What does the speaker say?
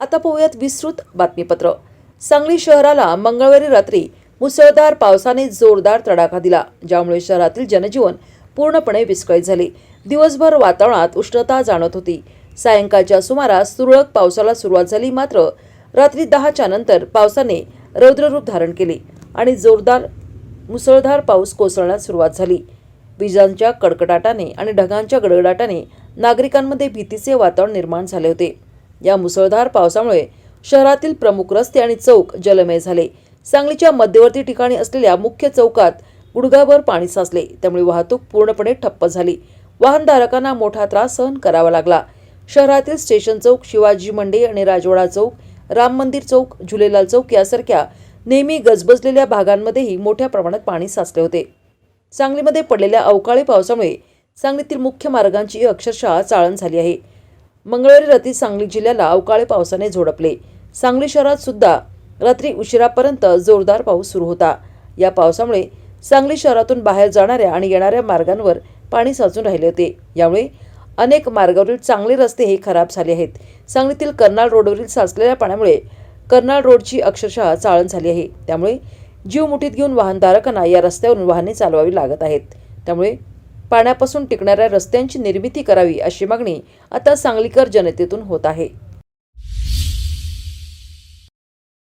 आता पाहूयात विस्तृत बातमीपत्र. सांगली शहराला मंगळवारी रात्री मुसळधार पावसाने जोरदार तडाखा दिला ज्यामुळे शहरातील जनजीवन पूर्णपणे विस्कळीत झाले. दिवसभर वातावरणात उष्णता जाणवत होती. सायंकाळच्या सुमारास तुरळक पावसाला सुरुवात झाली मात्र रात्री दहाच्या नंतर पावसाने रौद्ररूप धारण केले आणि जोरदार मुसळधार पाऊस कोसळण्यास सुरुवात झाली. विजांच्या कडकडाटाने आणि ढगांच्या गडगडाटाने नागरिकांमध्ये भीतीचे वातावरण निर्माण झाले होते. या मुसळधार पावसामुळे शहरातील प्रमुख रस्ते आणि चौक जलमय झाले. सांगलीच्या मध्यवर्ती ठिकाणी असलेल्या मुख्य चौकात गुडघाभर पाणी साचले. त्यामुळे वाहतूक पूर्णपणे ठप्प झाली. वाहनधारकांना मोठा त्रास सहन करावा लागला. शहरातील स्टेशन चौक शिवाजी मंडई आणि राजवाडा चौक राम मंदिर चौक झुलेलाल चौक यासारख्या नेहमी गजबजलेल्या भागांमध्येही मोठ्या प्रमाणात पाणी साचले होते. सांगलीमध्ये पडलेल्या अवकाळी पावसामुळे सांगलीतील मुख्य मार्गांची अक्षरशः चाळण झाली आहे. मंगळवारी रात्री सांगली जिल्ह्याला अवकाळी पावसाने झोडपले. सांगली शहरात सुद्धा रात्री उशिरापर्यंत जोरदार पाऊस सुरू होता. या पावसामुळे सांगली शहरातून बाहेर जाणाऱ्या आणि येणाऱ्या मार्गांवर पाणी साचून राहिले होते. यामुळे अनेक मार्गावरील चांगले रस्ते हे खराब झाले आहेत. सांगलीतील कर्नाळ रोडवरील साचलेल्या पाण्यामुळे कर्नाळ रोडची अक्षरशः चाळण झाली आहे. त्यामुळे जीव मुठीत घेऊन वाहनधारकांना या रस्त्यावरून वाहने चालवावी लागत आहेत. त्यामुळे पाण्यापासून टिकणाऱ्या रस्त्यांची निर्मिती करावी अशी मागणी आता सांगलीकर जनतेतून होत आहे.